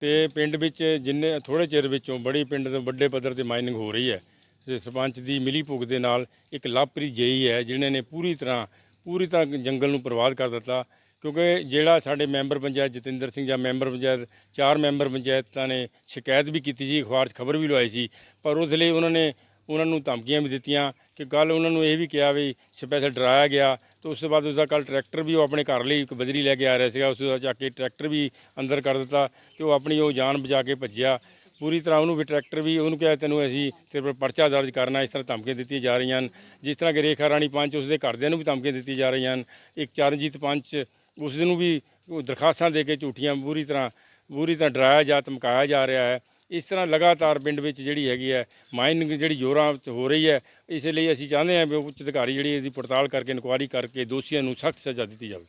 ਤੇ ਪਿੰਡ ਵਿੱਚ ਜਿੰਨੇ ਥੋੜੇ ਚਿਰ ਵਿੱਚੋਂ ਬੜੀ ਪਿੰਡ ਦੇ ਵੱਡੇ ਪੱਧਰ ਤੇ ਮਾਈਨਿੰਗ ਹੋ ਰਹੀ ਹੈ। ਤੇ ਸਰਪੰਚ ਦੀ ਮਿਲੀ ਭੁਗ ਦੇ ਨਾਲ ਇੱਕ ਲਾਪਰੀ ਜੇਈ ਹੈ ਜਿਨ੍ਹਾਂ ਨੇ ਪੂਰੀ ਤਰ੍ਹਾਂ ਪੂਰੀ ਤਰ੍ਹਾਂ ਜੰਗਲ ਨੂੰ ਬਰਬਾਦ ਕਰ ਦਿੱਤਾ। ਕਿਉਂਕਿ ਜਿਹੜਾ ਸਾਡੇ ਮੈਂਬਰ ਪੰਚਾਇਤ ਜਤਿੰਦਰ ਸਿੰਘ ਜਾਂ ਮੈਂਬਰ ਪੰਚਾਇਤ, ਚਾਰ ਮੈਂਬਰ ਪੰਚਾਇਤਾਂ ਨੇ ਸ਼ਿਕਾਇਤ ਵੀ ਕੀਤੀ ਸੀ, ਅਖਬਾਰ 'ਚ ਖਬਰ ਵੀ ਲਵਾਈ ਸੀ। ਪਰ ਉਸ ਲਈ ਉਹਨਾਂ ਨੇ, ਉਹਨਾਂ ਨੂੰ ਧਮਕੀਆਂ ਵੀ ਦਿੱਤੀਆਂ। ਕਿ ਕੱਲ ਉਹਨਾਂ ਨੂੰ ਇਹ ਵੀ ਕਿਹਾ ਵੀ ਸਪੈਸ਼ਲ ਡਰਾਇਆ ਗਿਆ ਤੇ ਉਸ ਤੋਂ ਬਾਅਦ ਉਸਦਾ ਕੱਲ ਟਰੈਕਟਰ ਵੀ ਉਹ ਆਪਣੇ ਘਰ ਲਈ ਇੱਕ ਬਜਰੀ ਲੈ ਕੇ ਆ ਰਿਹਾ ਸੀਗਾ, ਉਸ ਦਾ ਚੱਕ ਕੇ ਟਰੈਕਟਰ ਵੀ ਅੰਦਰ ਕਰ ਦਿੱਤਾ ਤੇ ਉਹ ਆਪਣੀ ਉਹ ਜਾਨ ਬਚਾ ਕੇ ਭੱਜਿਆ। ਪੂਰੀ ਤਰ੍ਹਾਂ ਉਹਨੂੰ ਵੀ ਟਰੈਕਟਰ ਵੀ ਉਹਨੂੰ ਕਿਹਾ ਤੈਨੂੰ ਅਸੀਂ ਤੇਰੇ ਪਰਚਾ ਦਰਜ ਕਰਨਾ, ਇਸ ਤਰ੍ਹਾਂ ਧਮਕੀਆਂ ਦਿੱਤੀਆਂ ਜਾ ਰਹੀਆਂ ਹਨ। ਜਿਸ ਤਰ੍ਹਾਂ ਕਿ ਰੇਖਾ ਰਾਣੀ ਪੰਚ ਉਸਦੇ ਘਰਦਿਆਂ ਨੂੰ ਵੀ ਧਮਕੀਆਂ ਦਿੱਤੀਆਂ ਜਾ ਰਹੀਆਂ ਹਨ। ਇੱਕ ਚਰਨਜੀਤ ਪੰਚ ਉਸ ਨੂੰ ਵੀ ਉਹ ਦਰਖਾਸਤਾਂ ਦੇ ਕੇ ਝੂਠੀਆਂ ਪੂਰੀ ਤਰ੍ਹਾਂ ਪੂਰੀ ਤਰ੍ਹਾਂ ਡਰਾਇਆ ਜਾ, ਧਮਕਾਇਆ ਜਾ ਰਿਹਾ ਹੈ। ਇਸ ਤਰ੍ਹਾਂ ਲਗਾਤਾਰ ਪਿੰਡ ਵਿੱਚ ਜਿਹੜੀ ਹੈਗੀ ਹੈ ਮਾਈਨਿੰਗ ਜਿਹੜੀ ਜ਼ੋਰਾਂ 'ਤੇ ਹੋ ਰਹੀ ਹੈ, ਇਸ ਲਈ ਅਸੀਂ ਚਾਹੁੰਦੇ ਹਾਂ ਵੀ ਉੱਚ ਅਧਿਕਾਰੀ ਜਿਹੜੀ ਇਹਦੀ ਪੜਤਾਲ ਕਰਕੇ ਇਨਕੁਆਇਰੀ ਕਰਕੇ ਦੋਸ਼ੀਆਂ ਨੂੰ ਸਖਤ ਸਜ਼ਾ ਦਿੱਤੀ ਜਾਵੇ।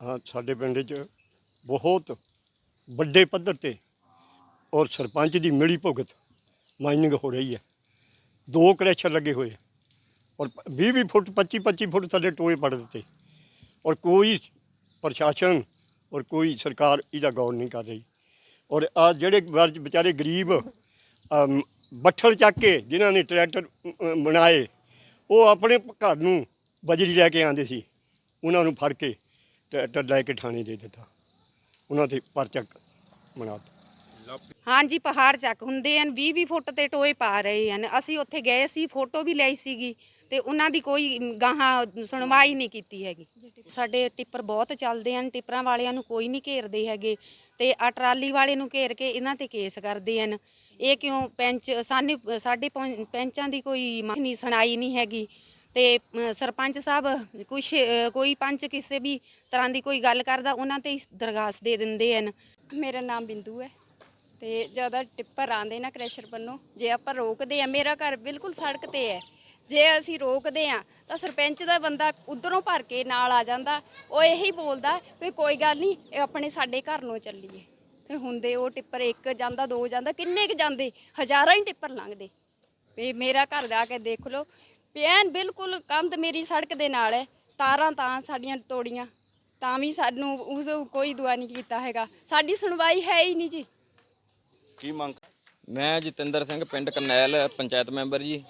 ਹਾਂ, ਸਾਡੇ ਪਿੰਡ 'ਚ ਬਹੁਤ ਵੱਡੇ ਪੱਧਰ ਤੇ ਔਰ ਸਰਪੰਚ ਦੀ ਮਿਲੀ ਭੁਗਤ ਮਾਈਨਿੰਗ ਹੋ ਰਹੀ ਹੈ। ਦੋ ਕ੍ਰੈਸ਼ਰ ਲੱਗੇ ਹੋਏ ਔਰ 20 20 ਫੁੱਟ 25 25 ਫੁੱਟ ਥੱਲੇ ਟੋਏ ਪੜ ਦਿੱਤੇ ਔਰ ਕੋਈ ਪ੍ਰਸ਼ਾਸਨ ਔਰ ਕੋਈ ਸਰਕਾਰ ਇਹਦਾ ਗੌਰ ਨਹੀਂ ਕਰ ਰਹੀ। ਔਰ ਆ ਜਿਹੜੇ ਵਰਜ ਵਿਚਾਰੇ ਗਰੀਬ ਅਮ, ਬੱਠਲ ਚੱਕ ਕੇ ਜਿਨ੍ਹਾਂ ਨੇ ਟਰੈਕਟਰ ਬਣਾਏ ਉਹ ਆਪਣੇ ਘਰ ਨੂੰ ਬਜਰੀ ਲੈ ਕੇ ਆਉਂਦੇ ਸੀ। ਉਹਨਾਂ ਨੂੰ ਫੜ ਕੇ ਟਰੈਕਟਰ ਲੈ ਕੇ ਥਾਣੇ ਦੇ ਦਿੱਤਾ। ਉਹਨਾਂ ਤੇ ਪਰਚਾ ਬਣਾ ਦਿੱਤਾ। ਹਾਂਜੀ, ਪਹਾੜ ਚੱਕ ਹੁੰਦੇ ਹਨ 20 20 ਫੁੱਟ ਤੇ ਟੋਏ ਪਾ ਰਹੇ ਹਨ। ਅਸੀਂ ਉੱਥੇ ਗਏ ਸੀ, ਫੋਟੋ ਵੀ ਲਈ ਸੀਗੀ ਤੇ ਉਹਨਾਂ ਦੀ ਕੋਈ ਗਾਹਾਂ ਸੁਣਵਾਈ ਨਹੀਂ ਕੀਤੀ ਹੈਗੀ। ਸਾਡੇ ਟਿੱਪਰ ਬਹੁਤ ਚੱਲਦੇ ਹਨ, ਟਿੱਪਰਾਂ ਵਾਲਿਆਂ ਨੂੰ ਕੋਈ ਨਹੀਂ ਘੇਰਦੇ ਹੈਗੇ ਤੇ ਆ ਟਰਾਲੀ ਵਾਲੇ ਨੂੰ ਘੇਰ ਕੇ ਇਹਨਾਂ ਤੇ ਕੇਸ ਕਰਦੇ ਹਨ। ਇਹ ਕਿਉਂ ਪੈਂਚ, ਸਾਨੇ, ਸਾਡੇ ਪੈਂਚਾਂ ਦੀ ਕੋਈ ਨਹੀਂ, ਸੁਣਾਈ ਨਹੀਂ ਹੈਗੀ ਤੇ ਸਰਪੰਚ ਸਾਹਿਬ ਕੁਛ ਕੋਈ ਪੰਚ ਕਿਸੇ ਵੀ ਤਰ੍ਹਾਂ ਦੀ ਕੋਈ ਗੱਲ ਕਰਦਾ, ਉਹਨਾਂ ਤੇ ਹੀ ਦਰਖਾਸਤ ਦੇ ਦਿੰਦੇ ਹਨ। ਮੇਰਾ ਨਾਮ ਬਿੰਦੂ ਹੈ। ਤੇ ਜ਼ਿਆਦਾ ਟਿੱਪਰ ਆਂਦੇ ਨਾ ਕ੍ਰੈਸ਼ਰ ਵੱਲੋਂ, ਜੇ ਆਪਾਂ ਰੋਕਦੇ ਆ, ਮੇਰਾ ਘਰ ਬਿਲਕੁਲ ਸੜਕ ਤੇ ਹੈ ਜੇ ਅਸੀਂ ਰੋਕਦੇ ਆ, ਤਾਂ ਸਰਪੰਚ ਦਾ ਬੰਦਾ ਉਧਰੋਂ ਭਰ ਕੇ ਨਾਲ ਆ ਜਾਂਦਾ, ਉਹ ਇਹੀ ਬੋਲਦਾ ਵੀ ਕੋਈ ਗੱਲ ਨਹੀਂ ਇਹ ਆਪਣੇ ਸਾਡੇ ਘਰ ਨੂੰ ਚੱਲੀਏ। ਤੇ ਹੁੰਦੇ ਉਹ ਟਿੱਪਰ, ਇੱਕ ਜਾਂਦਾ, ਦੋ ਜਾਂਦਾ, ਕਿੰਨੇ ਕ ਜਾਂਦੇ, ਹਜ਼ਾਰਾਂ ਹੀ ਟਿੱਪਰ ਲੰਘਦੇ। ਵੀ ਮੇਰਾ ਘਰ ਜਾ ਕੇ ਦੇਖ ਲਓ, ਵੀ ਬਿਲਕੁਲ ਕੰਧ ਮੇਰੀ ਸੜਕ ਦੇ ਨਾਲ ਹੈ ਤਾਰਾਂ ਤਾਂ ਸਾਡੀਆਂ ਤੋੜੀਆਂ, ਤਾਂ ਵੀ ਸਾਨੂੰ ਉਸ ਕੋਈ ਦੁਆ ਨਹੀਂ ਕੀਤਾ ਹੈਗਾ। ਸਾਡੀ ਸੁਣਵਾਈ ਹੈ ਹੀ ਨਹੀਂ ਜੀ। ਕੀ ਮੰਗ ਮੈਂ ਜਤਿੰਦਰ ਸਿੰਘ ਪਿੰਡ ਕਰਨੈਲ ਪੰਚਾਇਤ ਮੈਂਬਰ ਜੀ।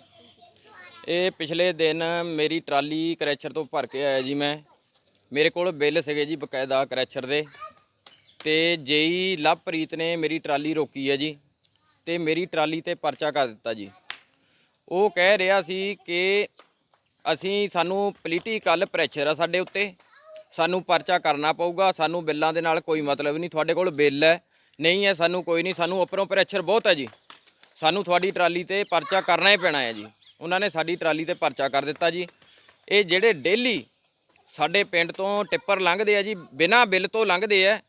ਇਹ ਪਿਛਲੇ ਦਿਨ ਮੇਰੀ ਟਰਾਲੀ ਕਰੈਚਰ ਤੋਂ ਭਰ ਕੇ ਆਇਆ ਜੀ ਮੈਂ। ਮੇਰੇ ਕੋਲ ਬਿੱਲ ਸੀਗੇ ਜੀ ਬਕਾਇਦਾ ਕਰੈਚਰ ਦੇ। ਤੇ ਜੇਈ ਲਵਪ੍ਰੀਤ ਨੇ ਮੇਰੀ ਟਰਾਲੀ ਰੋਕੀ ਹੈ ਜੀ। ਤੇ ਮੇਰੀ ਟਰਾਲੀ ਤੇ ਪਰਚਾ ਕਰ ਦਿੱਤਾ ਜੀ। ਉਹ ਕਹਿ ਰਿਹਾ ਸੀ ਕਿ ਅਸੀਂ, ਸਾਨੂੰ ਪੋਲੀਟੀਕਲ ਪ੍ਰੈਸ਼ਰ ਆ ਸਾਡੇ ਉੱਤੇ। ਸਾਨੂੰ ਪਰਚਾ ਕਰਨਾ ਪਊਗਾ, ਸਾਨੂੰ ਬਿੱਲਾਂ ਦੇ ਨਾਲ ਕੋਈ ਮਤਲਬ ਨਹੀਂ। ਤੁਹਾਡੇ ਕੋਲ ਬਿੱਲ ਹੈ। ਨਹੀਂ ਹੈ, ਸਾਨੂੰ ਕੋਈ ਨਹੀਂ, ਸਾਨੂੰ ਉੱਪਰੋਂ ਪ੍ਰੈਸ਼ਰ ਬਹੁਤ ਹੈ ਜੀ। ਸਾਨੂੰ ਤੁਹਾਡੀ ਟਰਾਲੀ ਤੇ ਪਰਚਾ ਕਰਨਾ ਹੀ ਪੈਣਾ ਹੈ ਜੀ। ਉਹਨਾਂ ਨੇ ਸਾਡੀ ਟਰਾਲੀ ਤੇ ਪਰਚਾ ਕਰ ਦਿੱਤਾ ਜੀ। ਇਹ ਜਿਹੜੇ ਡੇਲੀ ਸਾਡੇ ਪਿੰਡ ਤੋਂ ਟਿੱਪਰ ਲੰਘਦੇ ਆ ਜੀ, ਬਿਨਾਂ ਬਿੱਲ ਤੋਂ ਲੰਘਦੇ ਆ,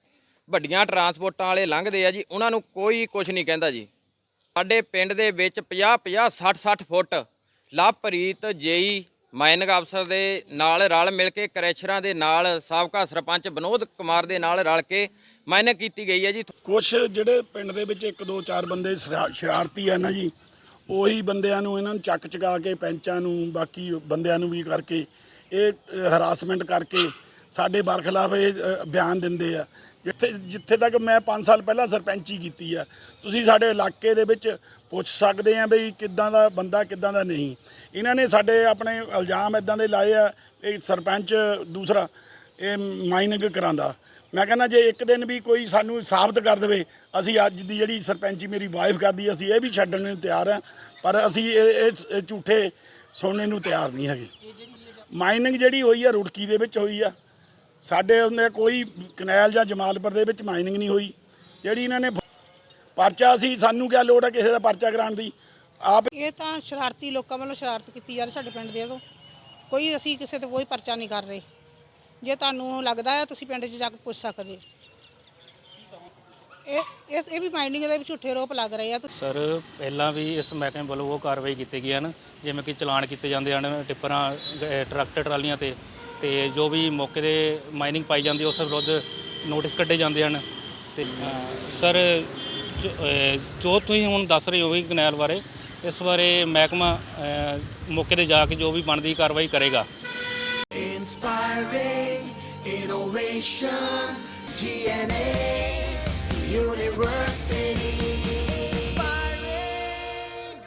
ਵੱਡੀਆਂ ਟਰਾਂਸਪੋਰਟਾਂ ਵਾਲੇ ਲੰਘਦੇ ਆ ਜੀ, ਉਹਨਾਂ ਨੂੰ ਕੋਈ ਕੁਝ ਨਹੀਂ ਕਹਿੰਦਾ ਜੀ। ਸਾਡੇ ਪਿੰਡ ਦੇ ਵਿੱਚ 50 50 60 60 ਫੁੱਟ ਲਾਭਪ੍ਰੀਤ ਜੇਈ ਮਾਈਨਿੰਗ ਅਫਸਰ ਦੇ ਨਾਲ ਰਲ ਮਿਲ ਕੇ ਕਰੈਸ਼ਰਾਂ ਦੇ ਨਾਲ ਸਾਬਕਾ ਸਰਪੰਚ ਵਿਨੋਦ ਕੁਮਾਰ ਦੇ ਨਾਲ ਰਲ ਕੇ ਮਾਈਨਿੰਗ ਕੀਤੀ ਗਈ ਹੈ ਜੀ। ਕੁਛ ਜਿਹੜੇ ਪਿੰਡ ਦੇ ਵਿੱਚ ਇੱਕ ਦੋ ਚਾਰ ਬੰਦੇ ਸ਼ਰਾ- ਸ਼ਰਾਰਤੀ ਆ ਨਾ ਜੀ, ਉਹੀ ਬੰਦਿਆਂ ਨੂੰ ਇਹਨਾਂ ਨੂੰ ਚੱਕ ਚਕਾ ਕੇ ਪੈਂਚਾਂ ਨੂੰ, ਬਾਕੀ ਬੰਦਿਆਂ ਨੂੰ ਵੀ ਕਰਕੇ, ਇਹ ਹਰਾਸਮੈਂਟ ਕਰਕੇ ਸਾਡੇ ਬਰਖਲਾਫ ਇਹ ਅ, ਬਿਆਨ ਦਿੰਦੇ ਆ। ਜਿੱਥੇ ਜਿੱਥੇ ਤੱਕ ਮੈਂ 5 ਸਾਲ ਪਹਿਲਾਂ ਸਰਪੰਚੀ ਕੀਤੀ ਆ ਤੁਸੀਂ ਸਾਡੇ ਇਲਾਕੇ ਦੇ ਵਿੱਚ ਪੁੱਛ ਸਕਦੇ ਆ ਬਈ ਕਿੱਦਾਂ ਦਾ ਬੰਦਾ ਕਿੱਦਾਂ ਦਾ ਨਹੀਂ। ਇਹਨਾਂ ਨੇ ਸਾਡੇ ਆਪਣੇ ਇਲਜ਼ਾਮ ਇਦਾਂ ਦੇ ਲਾਏ ਆ ਇਹ ਸਰਪੰਚ ਦੂਸਰਾ ਇਹ ਮਾਈਨਿੰਗ ਕਰਾਂਦਾ ਮੈਂ ਕਹਿੰਦਾ ਜੇ ਇੱਕ ਦਿਨ ਵੀ ਕੋਈ ਸਾਨੂੰ ਸਾਬਤ ਕਰ ਦੇਵੇ ਅਸੀਂ ਅੱਜ ਦੀ ਜਿਹੜੀ ਸਰਪੰਚੀ ਮੇਰੀ ਵਾਈਫ ਕਰਦੀ ਅਸੀਂ ਇਹ ਵੀ ਛੱਡਣ ਨੂੰ ਤਿਆਰ ਆ ਪਰ ਅਸੀਂ ਇਹ ਇਹ- ਇਹ ਝੂਠੇ ਸੁਣਨ ਨੂੰ ਤਿਆਰ ਨਹੀਂ ਹੈਗੇ। ਮਾਈਨਿੰਗ ਜਿਹੜੀ ਹੋਈ ਆ ਰੁੜਕੀ ਦੇ ਵਿੱਚ ਹੋਈ ਆ। ਸਾਡੇ ਉਹਨੇ ਕੋਈ ਕਨੈਲ ਜਾਂ ਜਮਾਲਪੁਰ ਦੇ ਵਿੱਚ ਮਾਈਨਿੰਗ ਨਹੀਂ ਹੋਈ। ਜਿਹੜੀ ਇਹਨਾਂ ਨੇ ਪਰਚਾ ਸੀ ਸਾਨੂੰ ਕਿਆ ਲੋੜ ਹੈ ਕਿਸੇ ਦਾ ਪਰਚਾ ਕਰਾਉਣ ਦੀ? ਆਪ ਇਹ ਤਾਂ ਸ਼ਰਾਰਤੀ ਲੋਕਾਂ ਵੱਲੋਂ ਸ਼ਰਾਰਤ ਕੀਤੀ ਜਾ ਰਹੀ ਸਾਡੇ ਪਿੰਡ ਦੇ ਤੋਂ ਕੋਈ ਅਸੀਂ ਕਿਸੇ ਤੇ ਕੋਈ ਪਰਚਾ ਨਹੀਂ ਕਰ ਰਹੇ। ਜੇ ਤੁਹਾਨੂੰ ਲੱਗਦਾ ਹੈ ਤੁਸੀਂ ਪਿੰਡ 'ਚ ਜਾ ਕੇ ਪੁੱਛ ਸਕਦੇ ਇਹ ਇਹ ਇਹ ਵੀ ਮਾਈਨਿੰਗ ਦੇ ਵੀ ਝੂਠੇ ਆਰੋਪ ਲੱਗ ਰਹੇ ਆ। ਸਰ ਪਹਿਲਾਂ ਵੀ ਇਸ ਮਹਿਕਮੇ ਵੱਲੋਂ ਉਹ ਕਾਰਵਾਈ ਕੀਤੀ ਗਈ ਹਨ ਜਿਵੇਂ ਕਿ ਚਲਾਨ ਕੀਤੇ ਜਾਂਦੇ ਹਨ ਟਿੱਪਰਾਂ ਟਰੈਕਟਰ ਟਰਾਲੀਆਂ ਤੇ। ਤੇ ਜੋ ਵੀ ਮੌਕੇ ਤੇ ਮਾਈਨਿੰਗ ਪਾਈ ਜਾਂਦੀ ਉਸ ਵਿਰੁੱਧ ਨੋਟਿਸ ਕੱਢੇ ਜਾਂਦੇ ਹਨ। ਤੇ ਸਰ ਜੋ- ਤੁਸੀਂ ਹੁਣ ਦੱਸ ਰਹੇ ਹੋ ਵੀ ਕਨੈਲ ਬਾਰੇ ਇਸ ਬਾਰੇ ਮਹਿਕਮਾ ਮੌਕੇ ਤੇ ਜਾ ਕੇ ਜੋ ਵੀ ਬਣਦੀ ਕਾਰਵਾਈ ਕਰੇਗਾ। Inspiring innovation, GNA universe